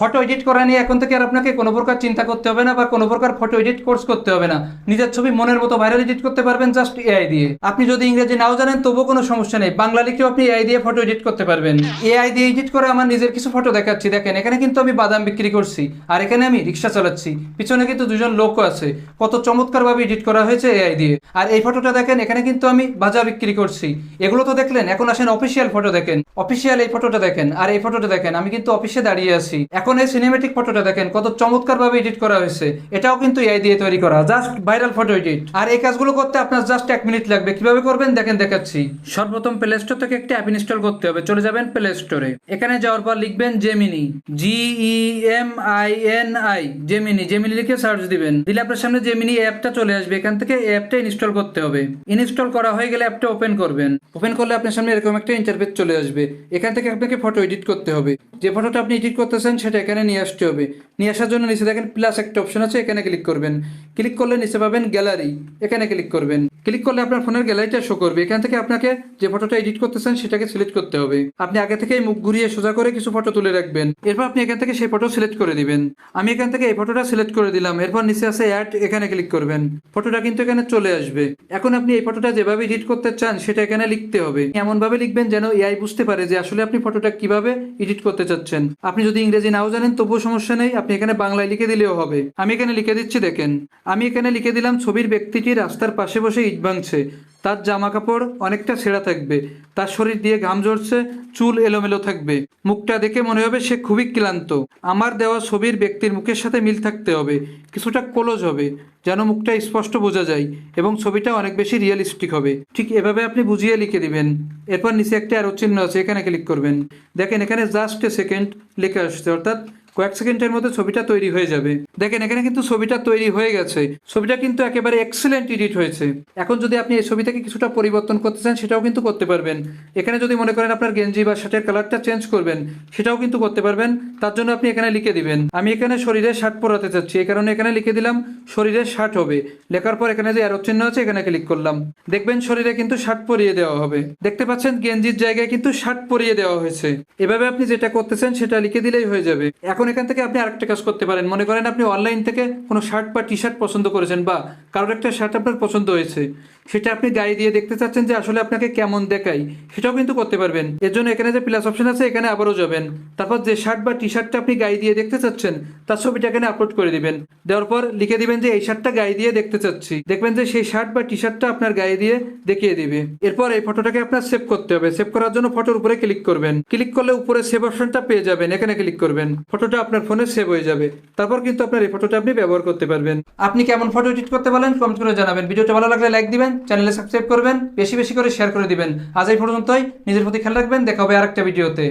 Photo edit করা নিয়ে এখন থেকে আর আপনাকে কোনো প্রকার চিন্তা করতে হবে না বা কোনো প্রকার ফটো এডিট কোর্স করতে হবে না। নিজের ছবি মনের মতো ভাইরাল এডিট করতে পারবেন জাস্ট এআই দিয়ে। আপনি যদি ইংরেজি নাও জানেন, তবুও কোনো সমস্যা নেই। বাংলা লিখেও আপনি এআই দিয়ে ফটো এডিট করতে পারবেন। এআই দিয়ে এডিট করে আমার নিজের কিছু ফটো দেখাচ্ছি। দেখেন, এখানে কিন্তু আমি বাদাম বিক্রি করছি আর এখানে আমি রিক্সা চালাচ্ছি। পিছনে কিন্তু দুজন লোকও আছে। কত চমৎকারভাবে এডিট করা হয়েছে এআই দিয়ে। আর এই ফটোটা দেখেন, এখানে কিন্তু আমি বাজা বিক্রি করছি। এগুলো তো দেখলেন, এখন আসেন অফিসিয়াল ফটো দেখেন। অফিসিয়াল এই ফটোটা দেখেন, আর এই ফটোটা দেখেন। আমি কিন্তু অফিসে দাঁড়িয়ে আছি। এখন এই সিনেমেটিক ফটোটা দেখেন, কত চমৎকার ভাবে এডিট করা হয়েছে। এটাও কিন্তু এআই দিয়ে তৈরি করা জাস্ট ভাইরাল ফটো এডিট আর এই কাজগুলো করতে আপনার জাস্ট এক মিনিট লাগবে। কীভাবে করবেন? দেখেন, দেখাচ্ছি। সর্বপ্রথম প্লে স্টোর থেকে একটি অ্যাপ ইনস্টল করতে হবে। চলে যাবেন প্লে স্টোরে এখানে যাওয়ার পর লিখবেন Gemini G E M I N I Gemini Gemini লিখে সার্চ দিবেন। দিলে আপনার সামনে জেমিনি অ্যাপটা চলে আসবে। এখান থেকে অ্যাপটা ইনস্টল করতে হবে। ইনস্টল করা হয়ে গেলে অ্যাপটা ওপেন করবেন। ওপেন করলে আপনার সামনে এরকম একটা ইন্টারফেস চলে আসবে। এখান থেকে আপনাকে ফটো এডিট করতে হবে। যে ফটোটা আপনি এডিট করতেছেন, সেটা এখানে নিয়ে আসতে হবে। নিয়ে আসার জন্য নিচে দেখেন প্লাস একটা অপশন আছে, এখানে ক্লিক করবেন। ক্লিক করলে নিচে পাবেন গ্যালারি এখানে ক্লিক করবেন। ক্লিক করলে আপনার ফোনের গ্যালারিটা শো করবে। এখান থেকে আপনাকে যে ফটোটা এডিট করতেছেন, সেটাকে সিলেক্ট করতে হবে। আপনি আগে থেকেই মুখ ঘুরিয়ে সোজা করে কিছু ফটো তুলে রাখবেন। এরপর আপনি এখান থেকে সেই ফটো সিলেক্ট করে দিবেন। আমি এখান থেকে এই ফটোটা সিলেক্ট করে দিলাম। এরপর নিচে আছে অ্যাড এখানে ক্লিক করবেন। ফটোটা কিন্তু এখানে চলে আসবে। এখন আপনি এই ফটোটা যেভাবে এডিট করতে চান, সেটা এখানে লিখতে হবে। এমন ভাবে লিখবেন যেন এআই বুঝতে পারে যে আসলে আপনি ফটোটা কীভাবে এডিট করতে চাচ্ছেন। আপনি যদি ইংরেজি নাও জানেন, তবুও সমস্যা নেই। আপনি এখানে বাংলায় লিখে দিলেও হবে। আমি এখানে লিখে দিচ্ছি, দেখেন। আমি এখানে লিখে দিলাম, ছবির ব্যক্তিটি রাস্তার পাশে বসে ইট ভাঙছে। তার জামা কাপড় অনেকটা ছেঁড়া থাকবে। তার শরীর দিয়ে ঘাম ঝরছে, চুল এলোমেলো থাকবে। মুখটা দেখে মনে হবে সে খুবই ক্লান্ত। আমার দেওয়া ছবির ব্যক্তির মুখের সাথে মিল থাকতে হবে। কিছুটা ক্লোজ হবে, যেন মুখটা স্পষ্ট বোঝা যায় এবং ছবিটা অনেক বেশি রিয়েলিস্টিক হবে। ঠিক এভাবে আপনি বুঝিয়ে লিখে দিবেন। এরপর নিচে একটা অ্যারো চিহ্ন আছে, এখানে ক্লিক করবেন। দেখেন, এখানে জাস্ট এ সেকেন্ড লেখা আসছে অর্থাৎ কয়েক সেকেন্ডের মধ্যে ছবিটা তৈরি হয়ে যাবে। দেখেন, এখানে কিন্তু ছবিটা তৈরি হয়ে গেছে। ছবিটা কিন্তু একেবারে এক্সেলেন্ট এডিট হয়েছে। এখন যদি আপনি এই ছবি থেকে কিছুটা পরিবর্তন করতে চান, সেটাও কিন্তু করতে পারবেন। এখানে যদি মনে করেন আপনার গেঞ্জি বা শার্টের কালারটা চেঞ্জ করবেন, সেটাও কিন্তু করতে পারবেন। তার জন্য আপনি এখানে লিখে দিবেন। আমি এখানে শরীরে শার্ট পরাতে চাচ্ছি এই কারণে এখানে লিখে দিলাম শরীরে শার্ট হবে। লেখার পর এখানে যে অ্যারো চিহ্ন আছে, এখানে ক্লিক করলাম। দেখবেন শরীরে কিন্তু শার্ট পরিয়ে দেওয়া হবে। দেখতে পাচ্ছেন গেঞ্জির জায়গায় কিন্তু শার্ট পরিয়ে দেওয়া হয়েছে। এভাবে আপনি যেটা করতেছেন, সেটা লিখে দিলেই হয়ে যাবে। এখন এখান থেকে আপনি আরেকটা কাজ করতে পারেন। মনে করেন আপনি অনলাইন থেকে কোনো শার্ট বা টি শার্ট পছন্দ করেছেন বা কারোর একটা শার্ট আপনার পছন্দ হয়েছে। সেটা আপনি গায়ে দিয়ে দেখতে চাচ্ছেন যে আসলে আপনাকে কেমন দেখায়, সেটাও কিন্তু করতে পারবেন। এর জন্য এখানে যে প্লাস অপশন আছে, এখানে আবারও যাবেন। তারপর যে শার্ট বা টি শার্টটা আপনি গায়ে দিয়ে দেখতে চাচ্ছেন, তার ছবিটা এখানে আপলোড করে দিবেন। দেওয়ার পর লিখে দিবেন যে, এই শার্টটা গায়ে দিয়ে দেখতে চাচ্ছি। দেখবেন যে সেই শার্ট বা টি শার্টটা আপনার গায়ে দিয়ে দেখিয়ে দিবে। এরপর এই ফটোটাকে আপনার সেভ করতে হবে। সেভ করার জন্য ফটোর উপরে ক্লিক করবেন। ক্লিক করলে উপরে সেভ অপশনটা পেয়ে যাবেন। এখানে ক্লিক করবেন। ফটোটা আপনার ফোনে সেভ হয়ে যাবে। তারপর কিন্তু আপনার এই ফটোটা আপনি ব্যবহার করতে পারবেন। আপনি কেমন ফটো এডিট করতে পারেন কমেন্ট করে জানাবেন। ভিডিওটা ভালো লাগলে লাইক দিবেন। চ্যানেলে সাবস্ক্রাইব করবেন, বেশি বেশি করে শেয়ার করে দিবেন। আজ এই পর্যন্তই, নিজের প্রতি খেয়াল রাখবেন, দেখা হবে আরেকটা ভিডিওতে।